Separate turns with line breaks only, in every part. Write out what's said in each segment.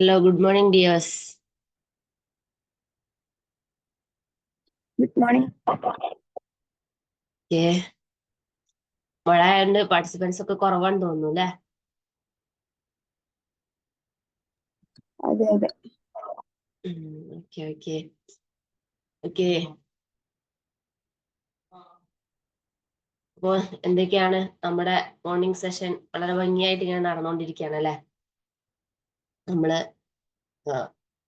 Hello, good morning, dears.
Good morning
Okay. മഴ ആയതുകൊണ്ട് participants ഒക്കെ കുറവാന്ന് തോന്നുന്നു അല്ലേ?
അതെ അതെ.
ഓക്കെ ഓക്കെ ഓക്കെ അപ്പോ എന്തൊക്കെയാണ് നമ്മുടെ മോർണിംഗ് സെഷൻ വളരെ ഭംഗിയായിട്ട് ഇങ്ങനെ നടന്നുകൊണ്ടിരിക്കുകയാണ് അല്ലെ? നമ്മൾ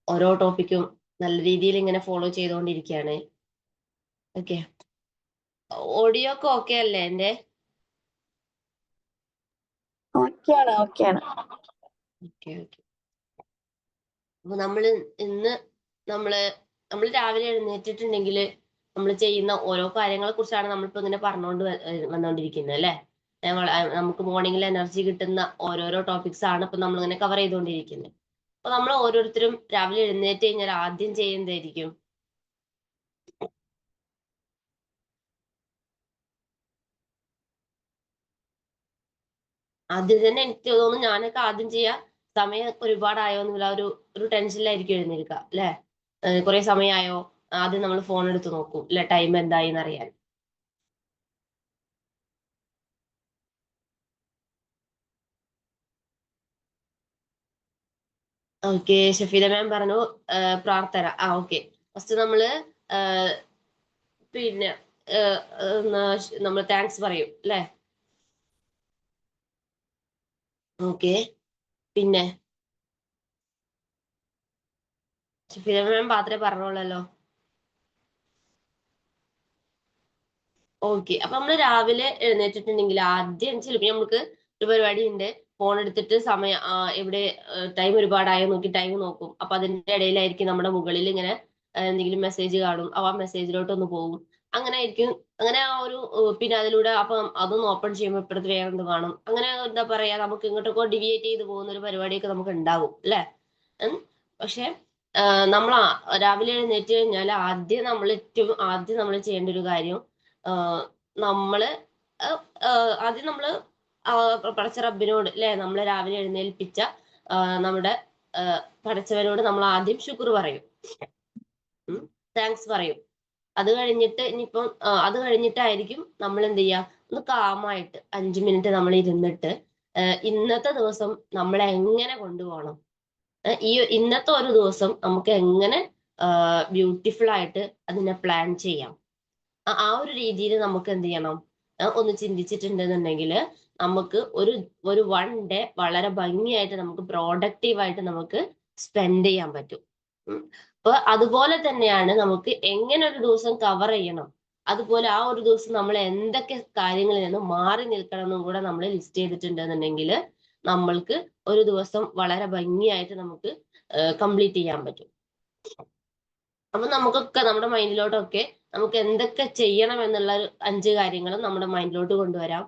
ഓരോ ടോപ്പിക്കും നല്ല രീതിയിൽ ഇങ്ങനെ ഫോളോ ചെയ്തുകൊണ്ടിരിക്കുകയാണ് ഓക്കെ ഓഡിയോ ഒക്കെ ഓക്കെ അല്ലേ എന്റെ
ഓക്കെയാണ് ഓക്കെയാണ്
ഓക്കെ ഓക്കെ അപ്പൊ നമ്മൾ ഇന്ന് നമ്മൾ നമ്മൾ രാവിലെ എഴുന്നേറ്റിട്ടുണ്ടെങ്കിൽ നമ്മൾ ചെയ്യുന്ന ഓരോ കാര്യങ്ങളെ കുറിച്ചാണ് നമ്മളിപ്പോ ഇങ്ങനെ പറഞ്ഞുകൊണ്ട് വന്നോണ്ടിരിക്കുന്നത് വന്നുകൊണ്ടിരിക്കുന്നത് അല്ലെ? നമുക്ക് മോർണിംഗിൽ എനർജി കിട്ടുന്ന ഓരോരോ ടോപ്പിക്സ് ആണ് ഇപ്പൊ നമ്മൾ ഇങ്ങനെ കവർ ചെയ്തുകൊണ്ടിരിക്കുന്നത് അപ്പൊ നമ്മൾ ഓരോരുത്തരും രാവിലെ എഴുന്നേറ്റ് കഴിഞ്ഞാൽ ആദ്യം ചെയ്യുന്നതായിരിക്കും ആദ്യം തന്നെ എനിക്ക് തോന്നുന്നു ഞാനൊക്കെ ആദ്യം ചെയ്യാ. സമയം ഒരുപാടായോ എന്നുള്ള ഒരു ഒരു ടെൻഷനിലായിരിക്കും എഴുന്നേൽക്കുക അല്ലെ? കുറെ സമയമായോ ആദ്യം നമ്മൾ ഫോൺ എടുത്ത് നോക്കും അല്ലെ? ടൈം എന്തായി എന്നറിയാൻ. ഓക്കെ ഷഫീദ മാം പറഞ്ഞു പ്രാർത്ഥന. ആ ഓക്കെ. ഫസ്റ്റ് നമ്മൾ പിന്നെ നമ്മൾ താങ്ക്സ് പറയും അല്ലേ ഓക്കെ. പിന്നെ? ഷഫീദ മാം പാത്രേ പറഞ്ഞോളല്ലോ. ഓക്കെ. അപ്പൊ നമ്മൾ രാവിലെ എഴുന്നേറ്റിട്ടുണ്ടെങ്കിൽ ആദ്യം ചിലപ്പോ നമുക്ക് ഒരു പരിപാടി ഉണ്ട് ഫോൺ എടുത്തിട്ട് സമയം എവിടെ ടൈം ഒരുപാടായി നോക്കി ടൈം നോക്കും. അപ്പൊ അതിന്റെ ഇടയിലായിരിക്കും നമ്മുടെ മുകളിൽ ഇങ്ങനെ എന്തെങ്കിലും മെസ്സേജ് കാണും. ആ മെസ്സേജിലോട്ട് ഒന്ന് പോകും. അങ്ങനെ ആയിരിക്കും. അങ്ങനെ ആ ഒരു പിന്നെ അതിലൂടെ അപ്പം അതൊന്ന് ഓപ്പൺ ചെയ്യുമ്പോൾ ഇപ്പുറത്ത് വേറെ കാണും. അങ്ങനെ എന്താ പറയാ നമുക്ക് ഇങ്ങോട്ടൊക്കെ ഡിവിയേറ്റ് ചെയ്ത് പോകുന്ന ഒരു പരിപാടിയൊക്കെ നമുക്ക് ഉണ്ടാവും അല്ലെ? പക്ഷെ നമ്മൾ രാവിലെ എഴുന്നേറ്റ് കഴിഞ്ഞാൽ ആദ്യം നമ്മൾ ഏറ്റവും ആദ്യം നമ്മൾ ചെയ്യേണ്ട ഒരു കാര്യം നമ്മൾ ആദ്യം നമ്മൾ പടച്ച റബ്ബിനോട് അല്ലെ നമ്മളെ രാവിലെ എഴുന്നേൽപ്പിച്ച നമ്മുടെ പടച്ചവനോട് നമ്മൾ ആദ്യം ശുക്ർ പറയും. താങ്ക്സ് പറയും. അത് കഴിഞ്ഞിട്ട് ഇനിയിപ്പം അത് കഴിഞ്ഞിട്ടായിരിക്കും നമ്മൾ എന്ത് ചെയ്യുക ഒന്ന് കാമായിട്ട് അഞ്ചു മിനിറ്റ് നമ്മൾ ഇരുന്നിട്ട് ഇന്നത്തെ ദിവസം നമ്മൾ എങ്ങനെ കൊണ്ടുപോകണം? ഈ ഇന്നത്തെ ഒരു ദിവസം നമുക്ക് എങ്ങനെ ബ്യൂട്ടിഫുൾ ആയിട്ട് അതിനെ പ്ലാൻ ചെയ്യാം? ആ ഒരു രീതിയിൽ നമുക്ക് എന്ത് ചെയ്യണം? ഒന്ന് ചിന്തിച്ചിട്ടുണ്ടെന്നുണ്ടെങ്കിൽ നമുക്ക് ഒരു ഒരു വൺ ഡേ വളരെ ഭംഗിയായിട്ട് നമുക്ക് പ്രോഡക്റ്റീവ് ആയിട്ട് നമുക്ക് സ്പെൻഡ് ചെയ്യാൻ പറ്റും. അപ്പൊ അതുപോലെ തന്നെയാണ് നമുക്ക് എങ്ങനെ ഒരു ദിവസം കവർ ചെയ്യണം? അതുപോലെ ആ ഒരു ദിവസം നമ്മൾ എന്തൊക്കെ കാര്യങ്ങളിൽ നിന്ന് മാറി നിൽക്കണം എന്നും കൂടെ നമ്മൾ ലിസ്റ്റ് ചെയ്തിട്ടുണ്ടെന്നുണ്ടെങ്കിൽ നമ്മൾക്ക് ഒരു ദിവസം വളരെ ഭംഗിയായിട്ട് നമുക്ക് കംപ്ലീറ്റ് ചെയ്യാൻ പറ്റും. അപ്പൊ നമുക്കൊക്കെ നമ്മുടെ മൈൻഡിലോട്ടൊക്കെ നമുക്ക് എന്തൊക്കെ ചെയ്യണം എന്നുള്ള അഞ്ച് കാര്യങ്ങളും നമ്മുടെ മൈൻഡിലോട്ട് കൊണ്ടുവരാം.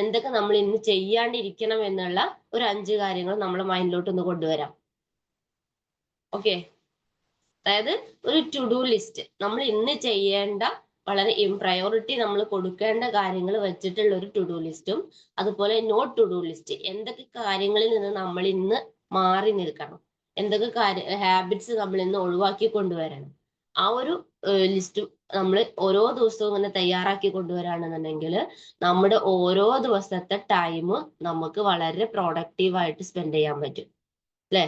എന്തൊക്കെ നമ്മൾ ഇന്ന് ചെയ്യാണ്ടിരിക്കണം എന്നുള്ള ഒരു അഞ്ച് കാര്യങ്ങൾ നമ്മൾ മൈൻഡിലോട്ട് ഒന്ന് കൊണ്ടുവരാം. ഓക്കെ അതായത് ഒരു ടു ഡു ലിസ്റ്റ് നമ്മൾ ഇന്ന് ചെയ്യേണ്ട വളരെ പ്രയോറിറ്റി നമ്മൾ കൊടുക്കേണ്ട കാര്യങ്ങൾ വെച്ചിട്ടുള്ള ഒരു ടു ഡു ലിസ്റ്റും അതുപോലെ നോട്ട് ടു ഡു ലിസ്റ്റ് എന്തൊക്കെ കാര്യങ്ങളിൽ നിന്ന് നമ്മൾ ഇന്ന് മാറി നിൽക്കണം? എന്തൊക്കെ കാര്യ ഹാബിറ്റ്സ് നമ്മൾ ഇന്ന് ഒഴിവാക്കി കൊണ്ടുവരണം? ആ ഒരു ലിസ്റ്റ് നമ്മൾ ഓരോ ദിവസവും ഇങ്ങനെ തയ്യാറാക്കി കൊണ്ടുവരാണെന്നുണ്ടെങ്കിൽ നമ്മുടെ ഓരോ ദിവസത്തെ ടൈം നമുക്ക് വളരെ പ്രൊഡക്റ്റീവായിട്ട് സ്പെൻഡ് ചെയ്യാൻ പറ്റും. അല്ലെ?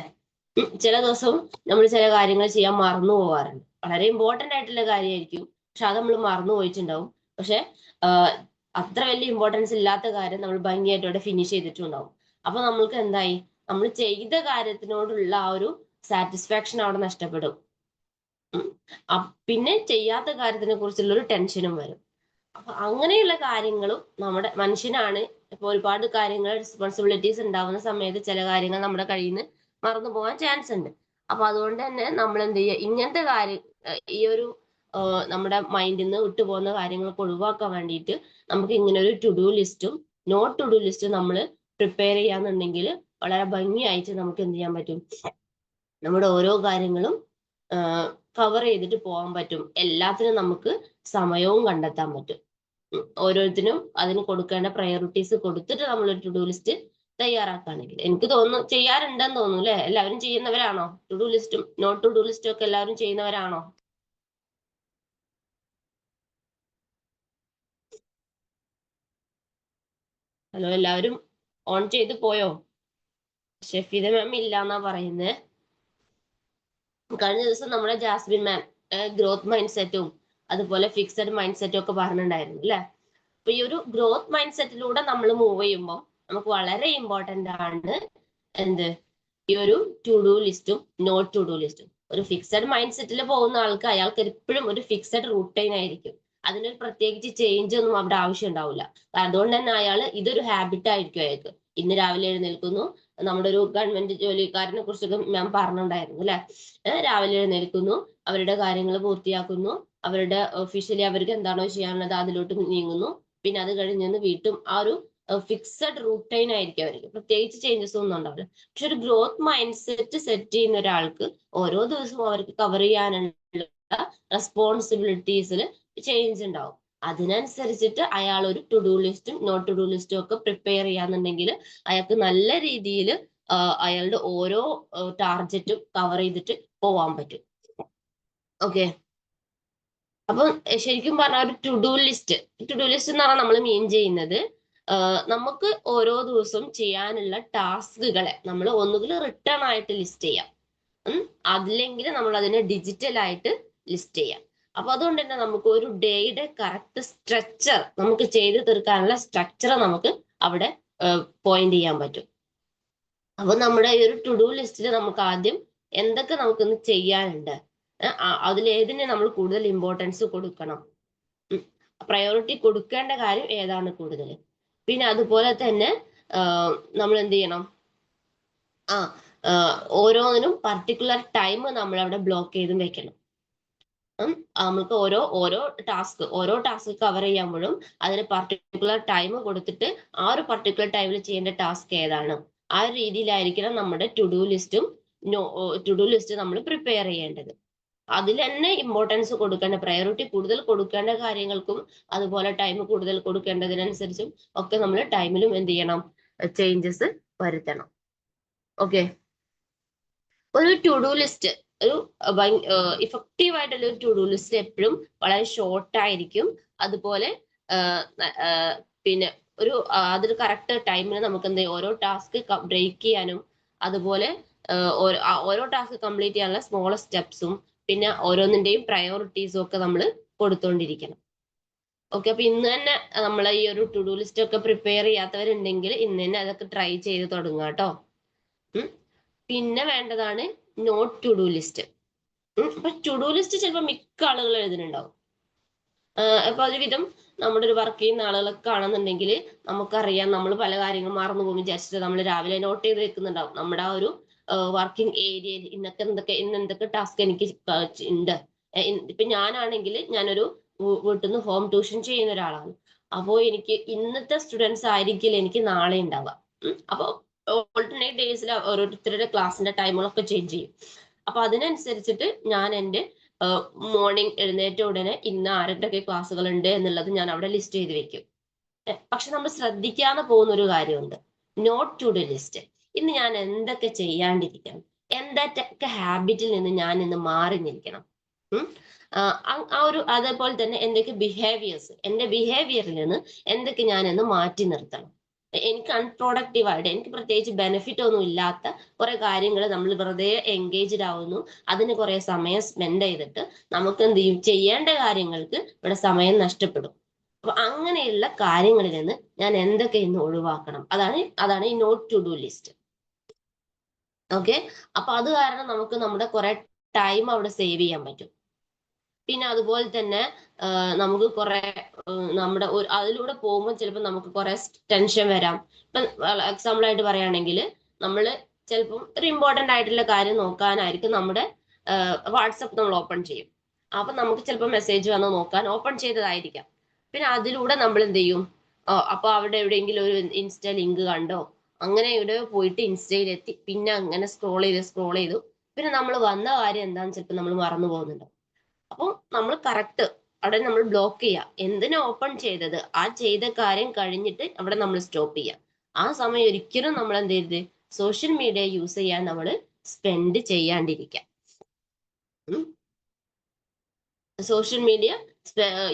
ചില ദിവസം നമ്മൾ ചില കാര്യങ്ങൾ ചെയ്യാൻ മറന്നു പോവാറുണ്ട്. വളരെ ഇമ്പോർട്ടന്റ് ആയിട്ടുള്ള കാര്യമായിരിക്കും. പക്ഷെ അത് നമ്മൾ മറന്നു പോയിട്ടുണ്ടാവും. പക്ഷെ അത്ര വലിയ ഇമ്പോർട്ടൻസ് ഇല്ലാത്ത കാര്യം നമ്മൾ ഭംഗിയായിട്ട് അവിടെ ഫിനിഷ് ചെയ്തിട്ടുണ്ടാവും. അപ്പൊ നമ്മൾക്ക് എന്തായി? നമ്മൾ ചെയ്ത കാര്യത്തിനോടുള്ള ആ ഒരു സാറ്റിസ്ഫാക്ഷൻ അവിടെ നഷ്ടപ്പെടും. പിന്നെ ചെയ്യാത്ത കാര്യത്തിനെ കുറിച്ചുള്ള ഒരു ടെൻഷനും വരും. അപ്പൊ അങ്ങനെയുള്ള കാര്യങ്ങളും നമ്മുടെ മനുഷ്യനാണ് ഇപ്പൊ ഒരുപാട് കാര്യങ്ങൾ റെസ്പോൺസിബിലിറ്റീസ് ഉണ്ടാവുന്ന സമയത്ത് ചില കാര്യങ്ങൾ നമ്മുടെ കയ്യിൽ നിന്ന് മറന്നു പോകാൻ ചാൻസ് ഉണ്ട്. അപ്പൊ അതുകൊണ്ട് തന്നെ നമ്മൾ എന്ത് ചെയ്യുക ഇങ്ങനത്തെ കാര്യം ഈ ഒരു നമ്മുടെ മൈൻഡിൽ നിന്ന് വിട്ടുപോകുന്ന കാര്യങ്ങളൊക്കെ ഒഴിവാക്കാൻ വേണ്ടിയിട്ട് നമുക്ക് ഇങ്ങനെ ഒരു ടു ഡു ലിസ്റ്റും നോട്ട് ടു ഡു ലിസ്റ്റും നമ്മൾ പ്രിപ്പയർ ചെയ്യാന്നുണ്ടെങ്കിൽ വളരെ ഭംഗിയായിട്ട് നമുക്ക് എന്ത് ചെയ്യാൻ പറ്റും. നമ്മുടെ ഓരോ കാര്യങ്ങളും കവർ ചെയ്തിട്ട് പോകാൻ പറ്റും. എല്ലാത്തിനും നമുക്ക് സമയവും കണ്ടെത്താൻ പറ്റും. ഓരോരുത്തരും അതിന് കൊടുക്കേണ്ട പ്രയോറിറ്റീസ് കൊടുത്തിട്ട് നമ്മൾ ഒരു ടു ഡു ലിസ്റ്റ് തയ്യാറാക്കുകയാണെങ്കിൽ. എനിക്ക് തോന്നുന്നു ചെയ്യാറുണ്ടെന്ന് തോന്നുന്നു അല്ലെ? എല്ലാവരും ചെയ്യുന്നവരാണോ? ടു ഡു ലിസ്റ്റും നോട്ട് ടു ഡു ലിസ്റ്റും ഒക്കെ എല്ലാവരും ചെയ്യുന്നവരാണോ? ഹലോ എല്ലാവരും ഓൺ ചെയ്ത് പോയോ? ഷെഫീദ മാം ഇല്ല എന്നാ പറയുന്നത് കഴിഞ്ഞ ദിവസം നമ്മുടെ ജാസ്മിൻ മാം ഗ്രോത്ത് മൈൻഡ് സെറ്റും അതുപോലെ ഫിക്സഡ് മൈൻഡ് സെറ്റും ഒക്കെ പറഞ്ഞിട്ടുണ്ടായിരുന്നു അല്ലെ? അപ്പൊ ഈ ഒരു ഗ്രോത്ത് മൈൻഡ് സെറ്റിലൂടെ നമ്മൾ മൂവ് ചെയ്യുമ്പോൾ നമുക്ക് വളരെ ഇമ്പോർട്ടന്റ് ആണ് എന്ത്? ഈ ഒരു ടു ഡു ലിസ്റ്റും നോട്ട് ടു ഡു ലിസ്റ്റും ഒരു ഫിക്സഡ് മൈൻഡ് സെറ്റിൽ പോകുന്ന ആൾക്ക് അയാൾക്ക് എപ്പോഴും ഒരു ഫിക്സഡ് റൂട്ടൈൻ ആയിരിക്കും. അതിനൊരു പ്രത്യേകിച്ച് ചേഞ്ച് ഒന്നും അവിടെ ആവശ്യം ഉണ്ടാവില്ല. അതുകൊണ്ട് തന്നെ അയാൾ ഇതൊരു ഹാബിറ്റ് ആയിരിക്കും അയാൾക്ക്. ഇന്ന് രാവിലെ എഴുന്നേൽക്കുന്നു നമ്മുടെ ഒരു ഗവൺമെന്റ് ജോലിക്കാരനെ കുറിച്ചൊക്കെ ഞാൻ പറഞ്ഞിട്ടുണ്ടായിരുന്നു അല്ലെ? രാവിലെ എഴുന്നേൽക്കുന്നു അവരുടെ കാര്യങ്ങൾ പൂർത്തിയാക്കുന്നു അവരുടെ ഒഫീഷ്യലി അവർക്ക് എന്താണോ ചെയ്യാനുള്ളത് അതിലോട്ട് നീങ്ങുന്നു. പിന്നെ അത് കഴിഞ്ഞ് വീട്ടും ആ ഒരു ഫിക്സഡ് റൂട്ടൈൻ ആയിരിക്കും അവർക്ക്. പ്രത്യേകിച്ച് ചേഞ്ചസ് ഒന്നും ഉണ്ടാവില്ല. പക്ഷെ ഒരു ഗ്രോത്ത് മൈൻഡ് സെറ്റ് സെറ്റ് ചെയ്യുന്ന ഒരാൾക്ക് ഓരോ ദിവസവും അവർക്ക് കവർ ചെയ്യാനുള്ള റെസ്പോൺസിബിലിറ്റീസിൽ ചേഞ്ച് ഉണ്ടാവും. അതിനനുസരിച്ചിട്ട് അയാൾ ഒരു ടു ഡു ലിസ്റ്റും നോട്ട് ടു ഡു ലിസ്റ്റും ഒക്കെ പ്രിപ്പയർ ചെയ്യാന്നുണ്ടെങ്കിൽ അയാൾക്ക് നല്ല രീതിയിൽ അയാളുടെ ഓരോ ടാർജറ്റും കവർ ചെയ്തിട്ട് പോവാൻ പറ്റും. ഓക്കെ അപ്പൊ ശരിക്കും പറഞ്ഞ ഒരു to do list to do list എന്ന് പറഞ്ഞാൽ നമ്മൾ മീൻ ചെയ്യുന്നത് നമുക്ക് ഓരോ ദിവസവും ചെയ്യാനുള്ള ടാസ്കുകളെ നമ്മൾ ഒന്നുകിൽ റിട്ടേൺ ആയിട്ട് ലിസ്റ്റ് ചെയ്യാം. അതില്ലെങ്കിൽ നമ്മൾ അതിനെ ഡിജിറ്റൽ ആയിട്ട് ലിസ്റ്റ് ചെയ്യാം. അപ്പൊ അതുകൊണ്ട് തന്നെ നമുക്ക് ഒരു ഡേയുടെ കറക്റ്റ് സ്ട്രക്ചർ നമുക്ക് ചെയ്ത് തീർക്കാനുള്ള സ്ട്രക്ചർ നമുക്ക് അവിടെ പോയിന്റ് ചെയ്യാൻ പറ്റും. അപ്പൊ നമ്മുടെ ഈ ഒരു ടു ഡു ലിസ്റ്റിൽ നമുക്ക് ആദ്യം എന്തൊക്കെ നമുക്കിന്ന് ചെയ്യാനുണ്ട്? അതിൽ അതിലേതിനെ നമ്മൾ കൂടുതൽ ഇമ്പോർട്ടൻസ് കൊടുക്കണം? പ്രയോറിറ്റി കൊടുക്കേണ്ട കാര്യം ഏതാണ് കൂടുതൽ? പിന്നെ അതുപോലെ തന്നെ നമ്മൾ എന്ത് ചെയ്യണം? ആ ഓരോന്നിനും പർട്ടിക്കുലർ ടൈം നമ്മൾ അവിടെ ബ്ലോക്ക് ചെയ്തും വെക്കണം. നമുക്ക് ഓരോ ഓരോ ടാസ്ക് ഓരോ ടാസ്ക് കവർ ചെയ്യുമ്പോഴും അതിന് പർട്ടിക്കുലർ ടൈം കൊടുത്തിട്ട് ആ ഒരു പർട്ടിക്കുലർ ടൈമിൽ ചെയ്യേണ്ട ടാസ്ക് ഏതാണ്? ആ ഒരു രീതിയിലായിരിക്കണം നമ്മുടെ ടു ഡു ലിസ്റ്റും ടു ഡു ലിസ്റ്റ് നമ്മൾ പ്രിപ്പയർ ചെയ്യേണ്ടത്. അതിൽ തന്നെ ഇമ്പോർട്ടൻസ് കൊടുക്കേണ്ട പ്രയോറിറ്റി കൂടുതൽ കൊടുക്കേണ്ട കാര്യങ്ങൾക്കും അതുപോലെ ടൈം കൂടുതൽ കൊടുക്കേണ്ടതിനനുസരിച്ചും ഒക്കെ നമ്മൾ ടൈമിലും എന്ത് ചെയ്യണം? ചേഞ്ചസ് വരുത്തണം. ഓക്കെ ഒരു ടു ഡു ലിസ്റ്റ് ഒരു ഇഫക്റ്റീവ് ആയിട്ടുള്ള ഒരു ടു ഡു ലിസ്റ്റ് എപ്പോഴും വളരെ ഷോർട്ട് ആയിരിക്കും. അതുപോലെ പിന്നെ ഒരു അതൊരു കറക്റ്റ് ടൈമിൽ നമുക്ക് എന്ത് ഓരോ ടാസ്ക് ബ്രേക്ക് ചെയ്യാനും അതുപോലെ ഓരോ ടാസ്ക് കംപ്ലീറ്റ് ചെയ്യാനുള്ള സ്മോളസ്റ്റ് സ്റ്റെപ്സും പിന്നെ ഓരോന്നിന്റെയും പ്രയോറിറ്റീസും ഒക്കെ നമ്മൾ കൊടുത്തോണ്ടിരിക്കണം. ഓക്കെ അപ്പൊ ഇന്ന് തന്നെ നമ്മൾ ഈ ഒരു ടു ഡു ലിസ്റ്റ് ഒക്കെ പ്രിപ്പയർ ചെയ്യാത്തവരുണ്ടെങ്കിൽ ഇന്ന് തന്നെ അതൊക്കെ ട്രൈ ചെയ്ത് തുടങ്ങുക കേട്ടോ. പിന്നെ വേണ്ടതാണ് നോട്ട് ടു ഡു ലിസ്റ്റ് അപ്പൊ ടു ഡു ലിസ്റ്റ് ചിലപ്പോൾ മിക്ക ആളുകൾ എഴുതുന്നുണ്ടാവും. അപ്പൊ ഒരുവിധം നമ്മുടെ ഒരു വർക്ക് ചെയ്യുന്ന ആളുകളൊക്കെ ആണെന്നുണ്ടെങ്കിൽ നമുക്കറിയാം നമ്മൾ പല കാര്യങ്ങളും മറന്നു പോകും വിചാരിച്ചിട്ട് നമ്മൾ രാവിലെ നോട്ട് ചെയ്ത് വെക്കുന്നുണ്ടാവും. നമ്മുടെ ആ ഒരു വർക്കിംഗ് ഏരിയയിൽ ഇന്നത്തെ എന്തൊക്കെ ഇന്ന് എന്തൊക്കെ ടാസ്ക് എനിക്ക് ഉണ്ട് ഇപ്പൊ ഞാനാണെങ്കിൽ ഞാനൊരു വീട്ടിൽ നിന്ന് ഹോം ട്യൂഷൻ ചെയ്യുന്ന ഒരാളാണ്. അപ്പോൾ എനിക്ക് ഇന്നത്തെ സ്റ്റുഡൻസ് ആയിരിക്കില്ല എനിക്ക് നാളെ ഉണ്ടാവുക അപ്പോൾ ഓൾട്ടർനേറ്റ് ഡേയ്സിൽ ഓരോരുത്തരുടെ ക്ലാസ്സിന്റെ ടൈമുകളൊക്കെ ചേഞ്ച് ചെയ്യും. അപ്പൊ അതിനനുസരിച്ചിട്ട് ഞാൻ എന്റെ മോർണിംഗ് എഴുന്നേറ്റ ഉടനെ ഇന്ന് ആരുടെയൊക്കെ ക്ലാസ്സുകൾ ഉണ്ട് എന്നുള്ളത് ഞാൻ അവിടെ ലിസ്റ്റ് ചെയ്ത് വെക്കും. പക്ഷെ നമ്മൾ ശ്രദ്ധിക്കാതെ പോകുന്ന ഒരു കാര്യമുണ്ട്. നോട്ട് ടു ഡു ലിസ്റ്റ് ഇന്ന് ഞാൻ എന്തൊക്കെ ചെയ്യാണ്ടിരിക്കണം? എന്തൊക്കെ ഹാബിറ്റിൽ നിന്ന് ഞാൻ ഇന്ന് മാറി നിൽക്കണം? ആ ഒരു അതേപോലെ തന്നെ എന്തൊക്കെ ബിഹേവിയേഴ്സ് എന്റെ ബിഹേവിയറിൽ നിന്ന് എന്തൊക്കെ ഞാൻ ഇന്ന് മാറ്റി നിർത്തണം? എനിക്ക് അൺപ്രൊഡക്റ്റീവ് ആയിട്ട് എനിക്ക് പ്രത്യേകിച്ച് ബെനിഫിറ്റ് ഒന്നും ഇല്ലാത്ത കുറെ കാര്യങ്ങൾ നമ്മൾ വെറുതെ എൻഗേജ്ഡ് ആവുന്നു. അതിന് കുറെ സമയം സ്പെൻഡ് ചെയ്തിട്ട് നമുക്ക് എന്ത് ചെയ്യും? ചെയ്യേണ്ട കാര്യങ്ങൾക്ക് ഇവിടെ സമയം നഷ്ടപ്പെടും. അപ്പൊ അങ്ങനെയുള്ള കാര്യങ്ങളിൽ നിന്ന് ഞാൻ എന്തൊക്കെ ഇന്ന് ഒഴിവാക്കണം? അതാണ് അതാണ് ഈ not to do list okay അപ്പൊ അത് കാരണം നമുക്ക് നമ്മുടെ കുറെ ടൈം അവിടെ സേവ് ചെയ്യാൻ പറ്റും. പിന്നെ അതുപോലെ തന്നെ നമുക്ക് കുറെ നമ്മുടെ അതിലൂടെ പോകുമ്പോൾ ചിലപ്പോൾ നമുക്ക് കുറെ ടെൻഷൻ വരാം. ഇപ്പം എക്സാമ്പിൾ ആയിട്ട് പറയുകയാണെങ്കിൽ നമ്മൾ ചിലപ്പം ഒരു ഇമ്പോർട്ടന്റ് ആയിട്ടുള്ള കാര്യം നോക്കാനായിരിക്കും നമ്മുടെ വാട്സപ്പ് നമ്മൾ ഓപ്പൺ ചെയ്യും. അപ്പം നമുക്ക് ചിലപ്പോൾ മെസ്സേജ് വന്ന് നോക്കാൻ ഓപ്പൺ ചെയ്തതായിരിക്കാം. പിന്നെ അതിലൂടെ നമ്മൾ എന്ത് ചെയ്യും? അപ്പോൾ അവിടെ എവിടെയെങ്കിലും ഒരു ഇൻസ്റ്റ ലിങ്ക് കണ്ടോ? അങ്ങനെ ഇവിടെ പോയിട്ട് ഇൻസ്റ്റയിൽ എത്തി പിന്നെ അങ്ങനെ സ്ക്രോൾ ചെയ്ത് സ്ക്രോൾ ചെയ്തു. പിന്നെ നമ്മൾ വന്ന കാര്യം എന്താണെന്ന് ചിലപ്പോൾ നമ്മൾ മറന്നു പോകുന്നുണ്ട് അപ്പോൾ നമ്മൾ കറക്റ്റ് അവിടെ നമ്മൾ ബ്ലോക്ക് ചെയ്യുക എന്തിനാ ഓപ്പൺ ചെയ്തത്? ആ ചെയ്ത കാര്യം കഴിഞ്ഞിട്ട് അവിടെ നമ്മൾ സ്റ്റോപ്പ് ചെയ്യുക ആ സമയം ഒരിക്കലും നമ്മൾ എന്ത് ചെയ്ത് സോഷ്യൽ മീഡിയ യൂസ് ചെയ്യാൻ നമ്മൾ സ്പെൻഡ് ചെയ്യാണ്ടിരിക്കാം. സോഷ്യൽ മീഡിയ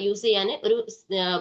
യൂസ് ചെയ്യാൻ ഒരു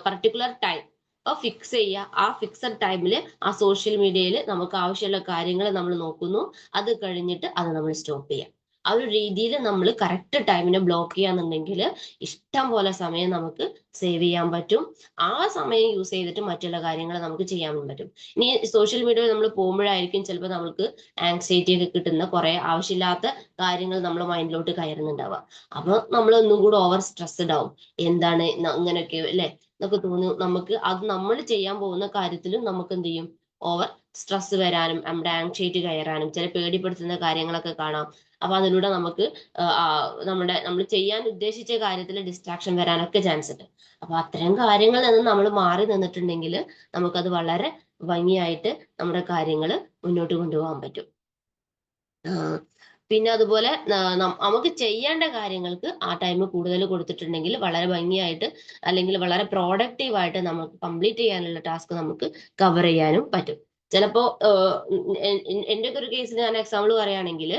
പർട്ടിക്കുലർ ടൈം അപ്പോൾ ഫിക്സ് ചെയ്യുക ആ ഫിക്സഡ് ടൈമിൽ ആ സോഷ്യൽ മീഡിയയിൽ നമുക്ക് ആവശ്യമുള്ള കാര്യങ്ങൾ നമ്മൾ നോക്കുന്നു. അത് കഴിഞ്ഞിട്ട് അത് നമ്മൾ സ്റ്റോപ്പ് ചെയ്യാം. ആ ഒരു രീതിയിൽ നമ്മൾ കറക്റ്റ് ടൈമിനെ ബ്ലോക്ക് ചെയ്യാന്നുണ്ടെങ്കിൽ ഇഷ്ടം പോലെ സമയം നമുക്ക് സേവ് ചെയ്യാൻ പറ്റും. ആ സമയം യൂസ് ചെയ്തിട്ട് മറ്റുള്ള കാര്യങ്ങൾ നമുക്ക് ചെയ്യാൻ പറ്റും. ഇനി സോഷ്യൽ മീഡിയയിൽ നമ്മൾ പോകുമ്പോഴായിരിക്കും ചിലപ്പോൾ നമുക്ക് ആങ്സൈറ്റി ഒക്കെ കിട്ടുന്ന കുറെ ആവശ്യമില്ലാത്ത കാര്യങ്ങൾ നമ്മുടെ മൈൻഡിലോട്ട് കയറുന്നുണ്ടാവുക. അപ്പൊ നമ്മൾ ഒന്നും കൂടെ ഓവർ സ്ട്രെസ്ഡ് ആവും. എന്താണ് അങ്ങനെയൊക്കെ അല്ലെ? എന്നൊക്കെ തോന്നും നമുക്ക് അത് നമ്മൾ ചെയ്യാൻ പോകുന്ന കാര്യത്തിലും നമുക്ക് എന്ത് ചെയ്യും? ഓവർ സ്ട്രെസ് വരാനും നമ്മുടെ ആങ്സൈറ്റി കയറാനും ചില പേടിപ്പെടുത്തുന്ന കാര്യങ്ങളൊക്കെ കാണാം. അപ്പൊ അതിലൂടെ നമുക്ക് നമ്മുടെ നമ്മൾ ചെയ്യാൻ ഉദ്ദേശിച്ച കാര്യത്തിൽ ഡിസ്ട്രാക്ഷൻ വരാനൊക്കെ ചാൻസ് ഉണ്ട്. അപ്പൊ അത്തരം കാര്യങ്ങളിൽ നിന്ന് നമ്മൾ മാറി നിന്നിട്ടുണ്ടെങ്കിൽ നമുക്കത് വളരെ ഭംഗിയായിട്ട് നമ്മുടെ കാര്യങ്ങൾ മുന്നോട്ട് കൊണ്ടുപോകാൻ പറ്റും. പിന്നെ അതുപോലെ നമുക്ക് ചെയ്യേണ്ട കാര്യങ്ങൾക്ക് ആ ടൈം കൂടുതൽ കൊടുത്തിട്ടുണ്ടെങ്കിൽ വളരെ ഭംഗിയായിട്ട് അല്ലെങ്കിൽ വളരെ പ്രോഡക്റ്റീവായിട്ട് നമുക്ക് കംപ്ലീറ്റ് ചെയ്യാനുള്ള ടാസ്ക് നമുക്ക് കവർ ചെയ്യാനും പറ്റും. ചിലപ്പോ എന്റെ ഒക്കെ ഒരു കേസിൽ ഞാൻ എക്സാമ്പിൾ പറയുകയാണെങ്കിൽ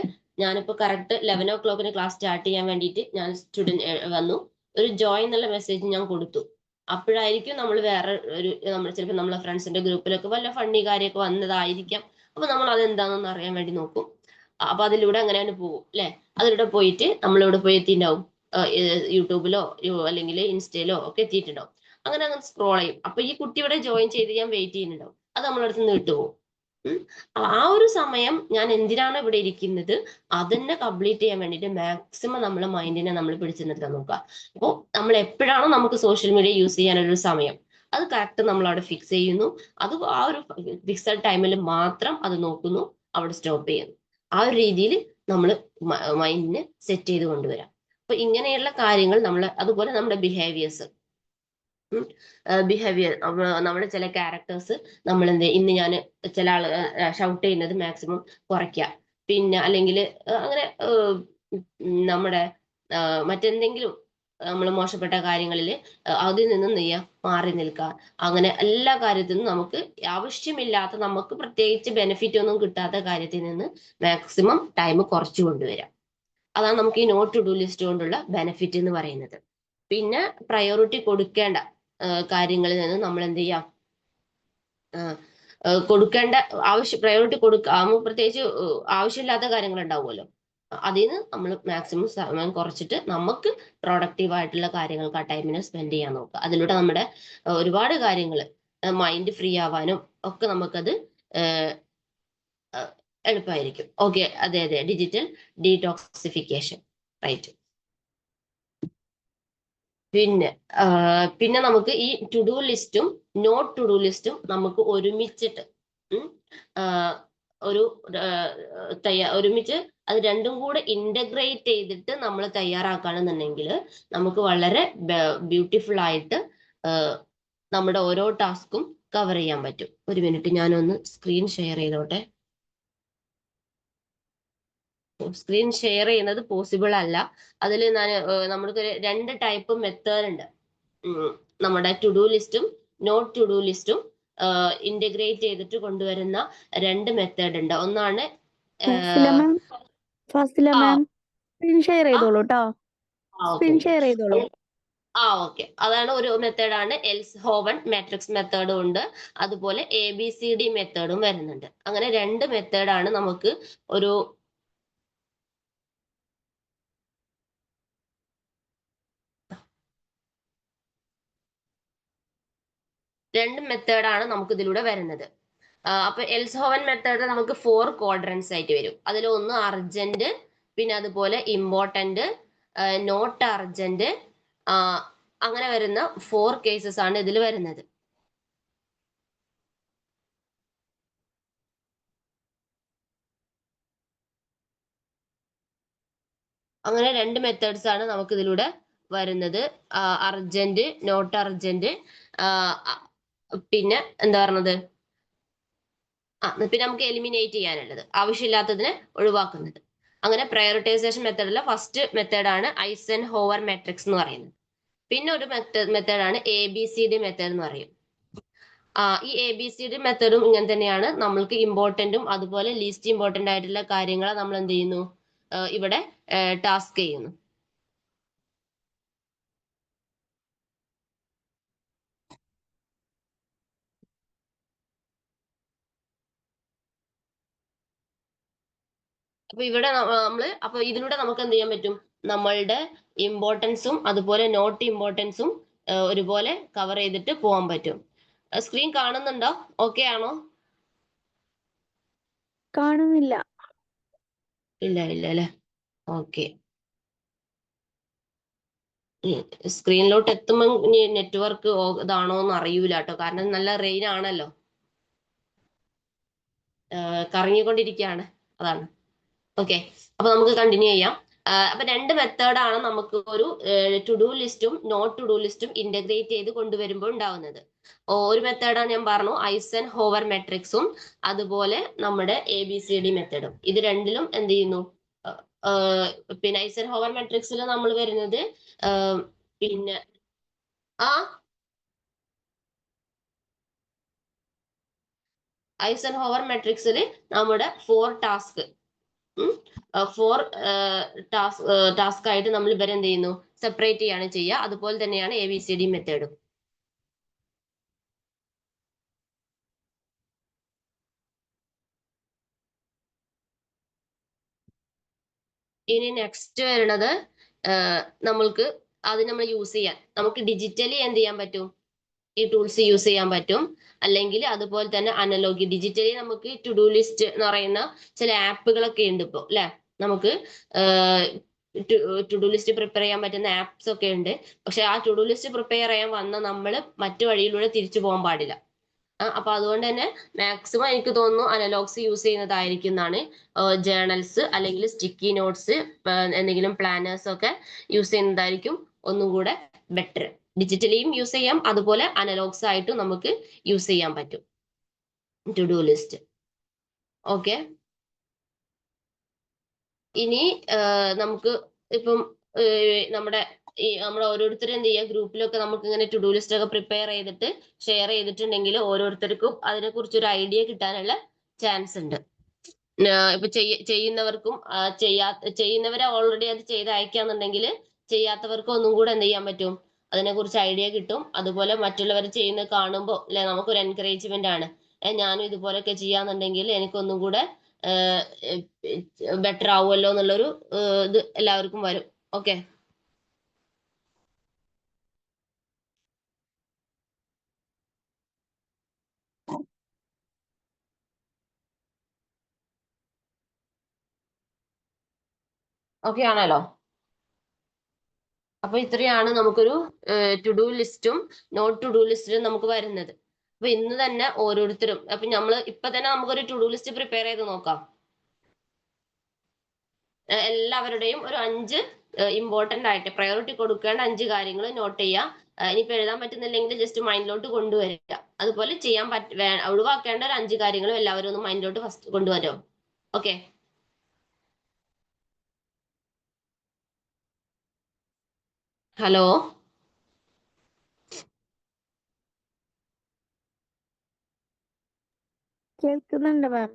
ഞാനിപ്പോ കറക്റ്റ് ലെവൻ ഓ ക്ലോക്കിന് ക്ലാസ് സ്റ്റാർട്ട് ചെയ്യാൻ വേണ്ടിയിട്ട് ഞാൻ സ്റ്റുഡന്റ് വന്നു. ഒരു ജോയിൻ എന്നുള്ള മെസ്സേജ് ഞാൻ കൊടുത്തു. അപ്പോഴായിരിക്കും നമ്മൾ വേറെ ഒരു നമ്മൾ ചിലപ്പോൾ നമ്മളെ ഫ്രണ്ട്സിന്റെ ഗ്രൂപ്പിലൊക്കെ വല്ല ഫണ്ണി കാര്യമൊക്കെ വന്നതായിരിക്കാം. അപ്പൊ നമ്മൾ അത് എന്താണെന്ന് അറിയാൻ വേണ്ടി നോക്കും. അപ്പൊ അതിലൂടെ അങ്ങനെയാണ് പോകും അല്ലെ? അതിലൂടെ പോയിട്ട് നമ്മളിവിടെ പോയി എത്തിയിട്ടുണ്ടാവും. യൂട്യൂബിലോ അല്ലെങ്കിൽ ഇൻസ്റ്റയിലോ ഒക്കെ എത്തിയിട്ടുണ്ടാവും. അങ്ങനെ അങ്ങനെ സ്ക്രോൾ ചെയ്യും. അപ്പൊ ഈ കുട്ടി ഇവിടെ ജോയിൻ ചെയ്ത് ഞാൻ വെയിറ്റ് ചെയ്യുന്നുണ്ടാവും. അത് നമ്മളടുത്ത് നിന്ന് വിട്ടുപോകും. ആ ഒരു സമയം ഞാൻ എന്തിനാണ് ഇവിടെ ഇരിക്കുന്നത്? അതന്നെ കംപ്ലീറ്റ് ചെയ്യാൻ വേണ്ടിയിട്ട് മാക്സിമം നമ്മളെ മൈൻഡിനെ നമ്മൾ പിടിച്ചു നിർത്താൻ നോക്കുക. അപ്പോൾ നമ്മൾ എപ്പോഴാണോ നമുക്ക് സോഷ്യൽ മീഡിയ യൂസ് ചെയ്യാനൊരു സമയം അത് കറക്റ്റ് നമ്മൾ അവിടെ ഫിക്സ് ചെയ്യുന്നു. അത് ആ ഒരു ഫിക്സഡ് ടൈമിൽ മാത്രം അത് നോക്കുന്നു അവിടെ സ്റ്റോപ്പ് ചെയ്യുന്നു. ആ ഒരു രീതിയിൽ നമ്മൾ മൈൻഡിനെ സെറ്റ് ചെയ്ത് കൊണ്ടുവരാം. അപ്പൊ ഇങ്ങനെയുള്ള കാര്യങ്ങൾ നമ്മൾ അതുപോലെ നമ്മുടെ ബിഹേവിയേഴ്സ് ബിഹേവിയർ നമ്മുടെ ചില ക്യാരക്ടേഴ്സ് നമ്മൾ എന്ത് ഇന്ന് ഞാൻ ചില ആൾ ഷൗട്ട് ചെയ്യുന്നത് മാക്സിമം കുറയ്ക്കുക. പിന്നെ അല്ലെങ്കിൽ അങ്ങനെ നമ്മുടെ മറ്റെന്തെങ്കിലും നമ്മൾ മോശപ്പെട്ട കാര്യങ്ങളിൽ അതിൽ നിന്നും നെയ്യ മാറി നിൽക്കുക. അങ്ങനെ എല്ലാ കാര്യത്തിൽ നിന്നും നമുക്ക് ആവശ്യമില്ലാത്ത നമുക്ക് പ്രത്യേകിച്ച് ബെനിഫിറ്റ് ഒന്നും കിട്ടാത്ത കാര്യത്തിൽ നിന്ന് മാക്സിമം ടൈം കുറച്ചു കൊണ്ടുവരാം അതാണ് നമുക്ക് ഈ നോട്ട് ടു ഡു ലിസ്റ്റ് കൊണ്ടുള്ള ബെനിഫിറ്റ് എന്ന് പറയുന്നത്. പിന്നെ പ്രയോറിറ്റി കൊടുക്കേണ്ട. കാര്യങ്ങളിൽ നിന്ന് നമ്മൾ എന്ത് ചെയ്യാം കൊടുക്കേണ്ട ആവശ്യ പ്രയോറിറ്റി കൊടുക്ക നമുക്ക് പ്രത്യേകിച്ച് ആവശ്യമില്ലാത്ത കാര്യങ്ങൾ ഉണ്ടാവുമല്ലോ. അതിൽ നിന്ന് നമ്മൾ മാക്സിമം സമയം കുറച്ചിട്ട് നമുക്ക് പ്രൊഡക്റ്റീവ് ആയിട്ടുള്ള കാര്യങ്ങൾക്ക് ആ ടൈമിനെ സ്പെൻഡ് ചെയ്യാൻ നോക്കുക. അതിലൂടെ നമ്മുടെ ഒരുപാട് കാര്യങ്ങൾ മൈൻഡ് ഫ്രീ ആവാനും ഒക്കെ നമുക്കത് എളുപ്പമായിരിക്കും. ഓക്കെ അതെ അതെ ഡിജിറ്റൽ ഡീടോക്സിഫിക്കേഷൻ റൈറ്റ് പിന്നെ പിന്നെ നമുക്ക് ഈ ടു ഡു ലിസ്റ്റും നോട്ട് ടു ഡു ലിസ്റ്റും നമുക്ക് ഒരുമിച്ചിട്ട് ഒരു തയ്യാ ഒരുമിച്ച് അത് രണ്ടും കൂടെ ഇന്റഗ്രേറ്റ് ചെയ്തിട്ട് നമ്മൾ തയ്യാറാക്കുകയാണെന്നുണ്ടെങ്കിൽ നമുക്ക് വളരെ ബ്യൂട്ടിഫുൾ ആയിട്ട് നമ്മുടെ ഓരോ ടാസ്കും കവർ ചെയ്യാൻ പറ്റും. ഒരു മിനിറ്റ് ഞാനൊന്ന് സ്ക്രീൻ ഷെയർ ചെയ്തോട്ടെ. സ്ക്രീൻ ഷെയർ ചെയ്യുന്നത് പോസിബിൾ അല്ല. അതിൽ ഞാൻ നമ്മൾക്ക് രണ്ട് ടൈപ്പ് മെത്തേഡ് ഉണ്ട്. നമ്മുടെ ടു ഡു ലിസ്റ്റും നോട്ട് ടു ഡു ലിസ്റ്റും ഇന്റഗ്രേറ്റ് ചെയ്തിട്ട് കൊണ്ടുവരുന്ന രണ്ട് മെത്തേഡ് ഉണ്ട്. ഒന്നാണ്
ഷെയർ ചെയ്തോളൂ കേട്ടോ ഷെയർ ചെയ്തോളൂ.
ആ ഓക്കെ. അതാണ് ഒരു മെത്തേഡാണ് എൽസ് ഹോവൺ മാട്രിക്സ് മെത്തേഡും ഉണ്ട്. അതുപോലെ എ ബി സി ഡി മെത്തേഡും വരുന്നുണ്ട്. അങ്ങനെ രണ്ട് മെത്തേഡാണ് നമുക്ക് ഒരു രണ്ട് മെത്തേഡാണ് നമുക്ക് ഇതിലൂടെ വരുന്നത്. അപ്പൊ എൽസോവൻ മെത്തേഡ് നമുക്ക് ഫോർ ക്വാഡ്രൻസ് ആയിട്ട് വരും. അതിൽ ഒന്ന് അർജന്റ് പിന്നെ അതുപോലെ ഇമ്പോർട്ടന്റ് നോട്ട് അർജന്റ് അങ്ങനെ വരുന്ന ഫോർ കേസസ് ആണ് ഇതിൽ വരുന്നത്. അങ്ങനെ രണ്ട് മെത്തേഡ്സ് ആണ് നമുക്ക് ഇതിലൂടെ വരുന്നത് അർജന്റ് നോട്ട് അർജന്റ് പിന്നെ എന്താ പറഞ്ഞത്? ആ പിന്നെ നമുക്ക് എലിമിനേറ്റ് ചെയ്യാനുള്ളത്. ആവശ്യമില്ലാത്തതിനെ ഒഴിവാക്കുന്നത്. അങ്ങനെ പ്രയോറിറ്റൈസേഷൻ മെത്തേഡിലെ ഫസ്റ്റ് മെത്തേഡാണ് ഐസൻ ഹോവർ മെട്രിക്സ് എന്ന് പറയുന്നത്. പിന്നെ ഒരു മെത്തേഡ് മെത്തേഡാണ് A B C D method എന്ന് പറയും. ഈ എ ബി സി ഡി മെത്തേഡും ഇങ്ങനെ തന്നെയാണ്. നമ്മൾക്ക് ഇമ്പോർട്ടന്റും അതുപോലെ ലീസ്റ്റ് ഇമ്പോർട്ടന്റ് ആയിട്ടുള്ള കാര്യങ്ങളെ നമ്മൾ എന്ത് ചെയ്യുന്നു? ഇവിടെ ടാസ്ക് ചെയ്യുന്നു. അപ്പൊ ഇവിടെ നമ്മൾ നമ്മൾ അപ്പൊ ഇതിലൂടെ നമുക്ക് എന്ത് ചെയ്യാൻ പറ്റും? നമ്മളുടെ ഇമ്പോർട്ടൻസും അതുപോലെ നോട്ട് ഇമ്പോർട്ടൻസും ഒരുപോലെ കവർ ചെയ്തിട്ട് പോകാൻ പറ്റും. സ്ക്രീൻ കാണുന്നുണ്ടോ? ഓക്കെ ആണോ?
കാണുന്നില്ല.
ഇല്ല ഇല്ല അല്ലെ? ഓക്കെ സ്ക്രീനിലോട്ട് എത്തുമ്പോൾ നെറ്റ്വർക്ക് ഇതാണോ എന്ന് അറിയൂല കേട്ടോ കാരണം നല്ല റെയിൻ ആണല്ലോ. കറങ്ങിക്കൊണ്ടിരിക്കുകയാണ് അതാണ്. ഓക്കെ അപ്പൊ നമുക്ക് കണ്ടിന്യൂ ചെയ്യാം. അപ്പൊ രണ്ട് മെത്തേഡാണ് നമുക്ക് ഒരു ടു ഡു ലിസ്റ്റും നോട്ട് ടു ഡു ലിസ്റ്റും ഇന്റഗ്രേറ്റ് ചെയ്ത് കൊണ്ടുവരുമ്പോൾ ഉണ്ടാവുന്നത്. ഒരു മെത്തേഡാണ് ഞാൻ പറഞ്ഞു ഐസൻ ഹോവർ മെട്രിക്സും അതുപോലെ നമ്മുടെ എ ബി സി ഡി മെത്തേഡും ഇത് രണ്ടിലും എന്ത് ചെയ്യുന്നു? പിന്നെ ഐസൻ ഹോവർ മെട്രിക്സിൽ നമ്മൾ വരുന്നത് പിന്നെ ആ ഐസൻ ഹോവർ മെട്രിക്സിൽ നമ്മുടെ four task four task task ആയിട്ട് നമ്മൾ ഇവരെ എന്ത് ചെയ്യുന്നു? സെപ്പറേറ്റ് ചെയ്യാണ് ചെയ്യുക. അതുപോലെ തന്നെയാണ് എ ബി സി ഡി മെത്തേഡും ഇനി നെക്സ്റ്റ് വരുന്നത് നമ്മൾക്ക് അത് നമ്മൾ യൂസ് ചെയ്യാൻ. നമുക്ക് ഡിജിറ്റലി എന്ത് ചെയ്യാൻ പറ്റും? ഈ ടൂൾസ് യൂസ് ചെയ്യാൻ പറ്റും. അല്ലെങ്കിൽ അതുപോലെ തന്നെ അനലോഗി ഡിജിറ്റലി നമുക്ക് ടു ഡു ലിസ്റ്റ് എന്ന് പറയുന്ന ചില ആപ്പുകളൊക്കെ ഉണ്ട് ഇപ്പോൾ അല്ലെ? നമുക്ക് ടു ഡു ലിസ്റ്റ് പ്രിപ്പയർ ചെയ്യാൻ പറ്റുന്ന ആപ്സ് ഒക്കെ ഉണ്ട്. പക്ഷെ ആ ടു ഡു ലിസ്റ്റ് പ്രിപ്പയർ ചെയ്യാൻ വന്ന നമ്മൾ മറ്റു വഴിയിലൂടെ തിരിച്ചു പോകാൻ പാടില്ല. അപ്പൊ അതുകൊണ്ട് തന്നെ മാക്സിമം എനിക്ക് തോന്നുന്നു അനലോഗ്സ് യൂസ് ചെയ്യുന്നതായിരിക്കും എന്നാണ് ജേണൽസ് അല്ലെങ്കിൽ സ്റ്റിക്കി നോട്ട്സ് എന്തെങ്കിലും പ്ലാനേഴ്സ് ഒക്കെ യൂസ് ചെയ്യുന്നതായിരിക്കും ഒന്നും കൂടെ ബെറ്റർ ഡിജിറ്റലിയും യൂസ് ചെയ്യാം. അതുപോലെ അനലോഗ്സ് ആയിട്ടും നമുക്ക് യൂസ് ചെയ്യാൻ പറ്റും. ടു ഡു ലിസ്റ്റ് ഓക്കെ ഇനി നമുക്ക് ഇപ്പം നമ്മുടെ ഈ നമ്മുടെ ഓരോരുത്തരും എന്ത് ചെയ്യുക ഗ്രൂപ്പിലൊക്കെ നമുക്ക് ഇങ്ങനെ ടു ഡു ലിസ്റ്റ് ഒക്കെ പ്രിപ്പയർ ചെയ്തിട്ട് ഷെയർ ചെയ്തിട്ടുണ്ടെങ്കിൽ ഓരോരുത്തർക്കും അതിനെക്കുറിച്ച് ഒരു ഐഡിയ കിട്ടാനുള്ള ചാൻസ് ഉണ്ട്. ഇപ്പൊ ചെയ്യ- ചെയ്യുന്നവർക്കും ചെയ്യാ ചെയ്യുന്നവരെ ഓൾറെഡി അത് ചെയ്ത് അയക്കാന്നുണ്ടെങ്കിൽ ചെയ്യാത്തവർക്കും ഒന്നും കൂടെ എന്ത് ചെയ്യാൻ പറ്റും? അതിനെ കുറിച്ച് ഐഡിയ കിട്ടും. അതുപോലെ മറ്റുള്ളവർ ചെയ്യുന്നത് കാണുമ്പോൾ അല്ലെ നമുക്കൊരു എൻകറേജ്മെന്റ് ആണ്. ഞാനും ഇതുപോലൊക്കെ ചെയ്യാന്നുണ്ടെങ്കിൽ എനിക്കൊന്നും കൂടെ ബെറ്റർ ആവുമല്ലോ എന്നുള്ളൊരു ഇത് എല്ലാവർക്കും വരും. ഓക്കെ ഓക്കെ ആണല്ലോ? അപ്പൊ ഇത്രയാണ് നമുക്കൊരു ടു ഡു ലിസ്റ്റും നോട്ട് ടു ഡു ലിസ്റ്റും നമുക്ക് വരുന്നത്. അപ്പൊ ഇന്ന് തന്നെ ഓരോരുത്തരും അപ്പൊ നമ്മൾ ഇപ്പൊ തന്നെ നമുക്കൊരു ടു ഡു ലിസ്റ്റ് പ്രിപ്പയർ ചെയ്ത് നോക്കാം. എല്ലാവരുടെയും ഒരു അഞ്ച് ഇമ്പോർട്ടന്റ് ആയിട്ട് പ്രയോറിറ്റി കൊടുക്കേണ്ട അഞ്ച് കാര്യങ്ങൾ നോട്ട് ചെയ്യുക ഇനിയിപ്പൊ എഴുതാൻ പറ്റുന്നില്ലെങ്കിൽ ജസ്റ്റ് മൈൻഡിലോട്ട് കൊണ്ടുവരിക. അതുപോലെ ചെയ്യാൻ പറ്റ ഒഴിവാക്കേണ്ട ഒരു അഞ്ച് കാര്യങ്ങളും എല്ലാവരും ഒന്ന് മൈൻഡിലോട്ട് ഫസ്റ്റ് കൊണ്ടുവരുമോ ഓക്കെ ഹലോ?
കേൾക്കുന്നുണ്ട് മാം.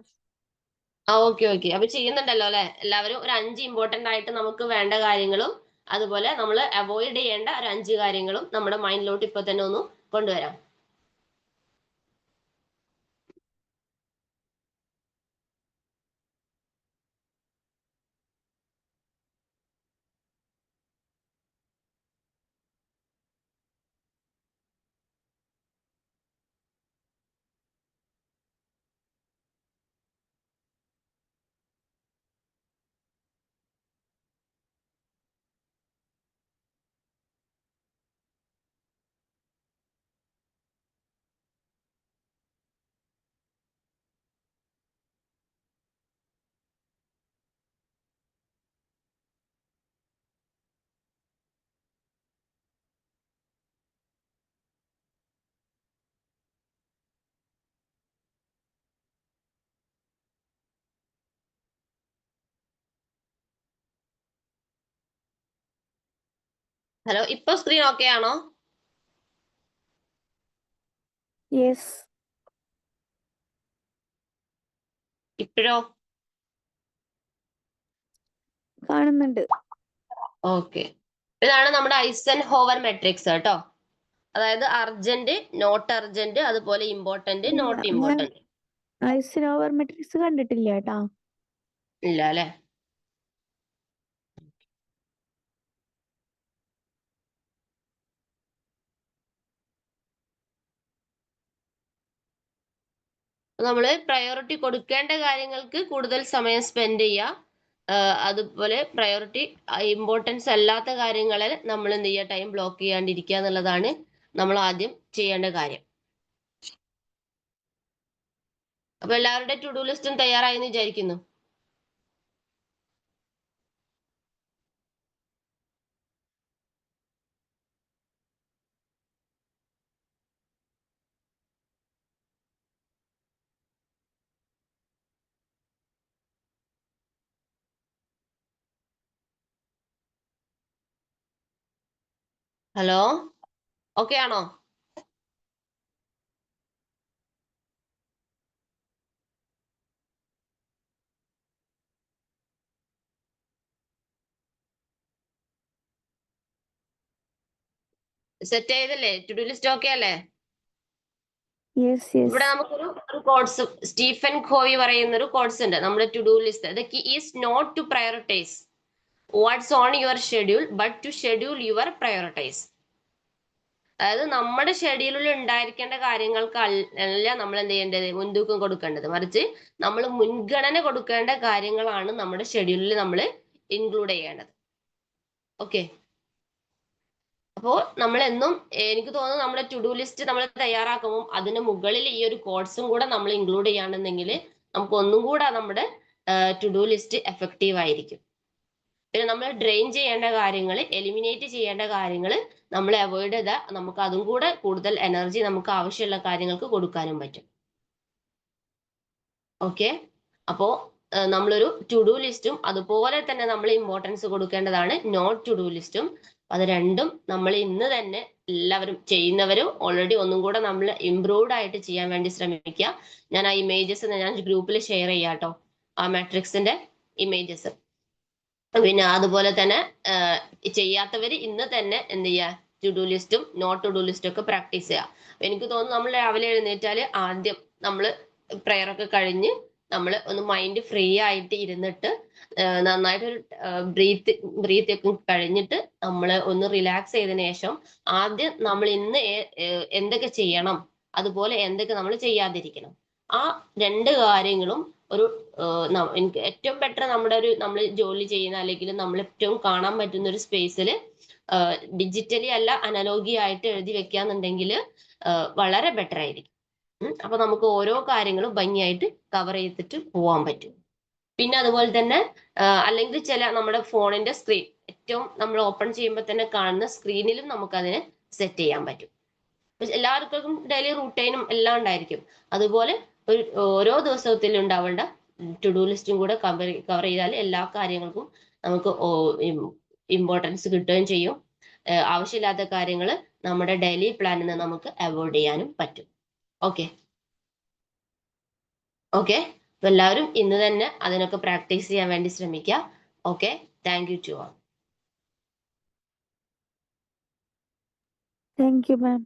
ആ ഓക്കെ ഓക്കെ. അപ്പൊ ചെയ്യുന്നുണ്ടല്ലോ അല്ലെ? എല്ലാവരും ഒരു അഞ്ച് ഇമ്പോർട്ടന്റ് ആയിട്ട് നമുക്ക് വേണ്ട കാര്യങ്ങളും അതുപോലെ നമ്മൾ അവോയ്ഡ് ചെയ്യേണ്ട ഒരു അഞ്ച് കാര്യങ്ങളും നമ്മുടെ മൈൻഡിലോട്ട് ഇപ്പൊ തന്നെ ഒന്ന് കൊണ്ടുവരാം. ഹലോ ഇപ്പൊ സ്ക്രീൻ ഓക്കെ ആണോ? ഇപ്പോഴോ?
കാണുന്നുണ്ട്.
ഓക്കെ ഇതാണ് നമ്മുടെ ഐസൻ ഹോവർ മെട്രിക്സ് കേട്ടോ. അതായത് അർജന്റ് നോട്ട് അർജന്റ് അതുപോലെ important not important
Eisenhower matrix കണ്ടിട്ടില്ല കേട്ടോ.
ഇല്ല അല്ലേ? നമ്മൾ പ്രയോറിറ്റി കൊടുക്കേണ്ട കാര്യങ്ങൾക്ക് കൂടുതൽ സമയം സ്പെൻഡ് ചെയ്യുക അതുപോലെ പ്രയോറിറ്റി ഇമ്പോർട്ടൻസ് അല്ലാത്ത കാര്യങ്ങളിൽ നമ്മൾ എന്ത് ചെയ്യുക ടൈം ബ്ലോക്ക് ചെയ്യാണ്ടിരിക്കുക എന്നുള്ളതാണ് നമ്മൾ ആദ്യം ചെയ്യേണ്ട കാര്യം. അപ്പൊ എല്ലാവരുടെ ടു ഡു ലിസ്റ്റും തയ്യാറായി എന്ന് വിചാരിക്കുന്നു. ഹലോ? ഓക്കെ ആണോ? സെറ്റ് ചെയ്തല്ലേ ടു ഡു ലിസ്റ്റ് ഓക്കെ അല്ലേ ഇവിടെ നമുക്കൊരു ഒരു കോഡ്സ് സ്റ്റീഫൻ ഖോവി പറയുന്ന ഒരു കോഡ്സ് ഉണ്ട്. നമ്മുടെ to do list the key is not to prioritize what's on your schedule but to schedule your prioritize അതായത് നമ്മുടെ ഷെഡ്യൂളിൽ ഉണ്ടായിരിക്കേണ്ട കാര്യങ്ങൾക്ക് അല്ല നമ്മൾ എന്ത് ചെയ്യേണ്ടത്? മുൻതൂക്കം കൊടുക്കേണ്ടത്. മറിച്ച് നമ്മൾ മുൻഗണന കൊടുക്കേണ്ട കാര്യങ്ങളാണ് നമ്മുടെ ഷെഡ്യൂളിൽ നമ്മൾ ഇൻക്ലൂഡ് ചെയ്യേണ്ടത്. ഓക്കെ അപ്പോൾ നമ്മൾ എന്നും എനിക്ക് തോന്നുന്നു നമ്മുടെ ടു ഡു ലിസ്റ്റ് നമ്മൾ തയ്യാറാക്കുമ്പോൾ അതിന് മുകളിൽ ഈ ഒരു കോഡ്സും കൂടെ നമ്മൾ ഇൻക്ലൂഡ് ചെയ്യാണെന്നുണ്ടെങ്കിൽ നമുക്ക് ഒന്നും കൂടെ നമ്മുടെ ടു ഡു ലിസ്റ്റ് എഫക്റ്റീവ് ആയിരിക്കും. പിന്നെ നമ്മൾ ഡ്രെയിൻ ചെയ്യേണ്ട കാര്യങ്ങൾ എലിമിനേറ്റ് ചെയ്യേണ്ട കാര്യങ്ങൾ നമ്മൾ അവോയ്ഡ് ചെയ്താൽ നമുക്ക് അതും കൂടെ കൂടുതൽ എനർജി നമുക്ക് ആവശ്യമുള്ള കാര്യങ്ങൾക്ക് കൊടുക്കാനും പറ്റും. ഓക്കെ അപ്പോൾ നമ്മളൊരു ടു ഡു ലിസ്റ്റും അതുപോലെ തന്നെ നമ്മൾ ഇമ്പോർട്ടൻസ് കൊടുക്കേണ്ടതാണ് നോട്ട് ടു ഡു ലിസ്റ്റും അത് രണ്ടും നമ്മൾ ഇന്ന് തന്നെ എല്ലാവരും ചെയ്യുന്നവരും ഓൾറെഡി ഒന്നും കൂടെ നമ്മൾ ഇംപ്രൂവ്ഡ് ആയിട്ട് ചെയ്യാൻ വേണ്ടി ശ്രമിക്കുക. ഞാൻ ആ ഇമേജസ് ഞാൻ ഗ്രൂപ്പിൽ ഷെയർ ചെയ്യാം കേട്ടോ ആ മാട്രിക്സിന്റെ ഇമേജസ് പിന്നെ അതുപോലെ തന്നെ ചെയ്യാത്തവർ ഇന്ന് തന്നെ എന്ത് ചെയ്യുക ടുഡു ലിസ്റ്റും നോട്ട് ടു ഡു ലിസ്റ്റും ഒക്കെ പ്രാക്ടീസ് ചെയ്യുക എനിക്ക് തോന്നുന്നു നമ്മൾ രാവിലെ എഴുന്നേറ്റാൽ ആദ്യം നമ്മൾ പ്രെയർ ഒക്കെ കഴിഞ്ഞ് നമ്മൾ ഒന്ന് മൈൻഡ് ഫ്രീ ആയിട്ട് ഇരുന്നിട്ട് നന്നായിട്ട് ബ്രീത്ത് ബ്രീത്ത് ഒക്കെ കഴിഞ്ഞിട്ട് നമ്മൾ ഒന്ന് റിലാക്സ് ചെയ്തതിനു ശേഷം ആദ്യം നമ്മൾ ഇന്ന് എന്തൊക്കെ ചെയ്യണം? അതുപോലെ എന്തൊക്കെ നമ്മൾ ചെയ്യാതിരിക്കണം? ആ രണ്ട് കാര്യങ്ങളും ഒരു എനിക്ക് ഏറ്റവും ബെറ്റർ നമ്മുടെ ഒരു നമ്മൾ ജോലി ചെയ്യുന്ന അല്ലെങ്കിൽ നമ്മൾ ഏറ്റവും കാണാൻ പറ്റുന്ന ഒരു സ്പേസിൽ ഡിജിറ്റലി അല്ല അനലോഗി ആയിട്ട് എഴുതി വെക്കാന്നുണ്ടെങ്കിൽ വളരെ ബെറ്റർ ആയിരിക്കും. അപ്പൊ നമുക്ക് ഓരോ കാര്യങ്ങളും ഭംഗിയായിട്ട് കവർ ചെയ്തിട്ട് പോവാൻ പറ്റും. പിന്നെ അതുപോലെ തന്നെ അല്ലെങ്കിൽ ചില നമ്മുടെ ഫോണിന്റെ സ്ക്രീൻ ഏറ്റവും നമ്മൾ ഓപ്പൺ ചെയ്യുമ്പോൾ തന്നെ കാണുന്ന സ്ക്രീനിലും നമുക്ക് അതിനെ സെറ്റ് ചെയ്യാൻ പറ്റും. എല്ലാവർക്കും ഡെയിലി റൂട്ടൈനും എല്ലാം ഉണ്ടായിരിക്കും. അതുപോലെ ഒരു ഓരോ ദിവസത്തിൽ ഉണ്ടാവേണ്ട ടു ഡു ലിസ്റ്റും കൂടെ കവർ കവർ ചെയ്താൽ എല്ലാ കാര്യങ്ങൾക്കും നമുക്ക് ഇമ്പോർട്ടൻസ് കിട്ടുകയും ചെയ്യും. ആവശ്യമില്ലാത്ത കാര്യങ്ങൾ നമ്മുടെ ഡെയിലി പ്ലാനിൽ നിന്ന് നമുക്ക് അവോയ്ഡ് ചെയ്യാനും പറ്റും. ഓക്കെ ഓക്കെ എല്ലാവരും ഇന്ന് തന്നെ അതിനൊക്കെ പ്രാക്ടീസ് ചെയ്യാൻ വേണ്ടി ശ്രമിക്കുക. Okay thank you to all
thank you ma'am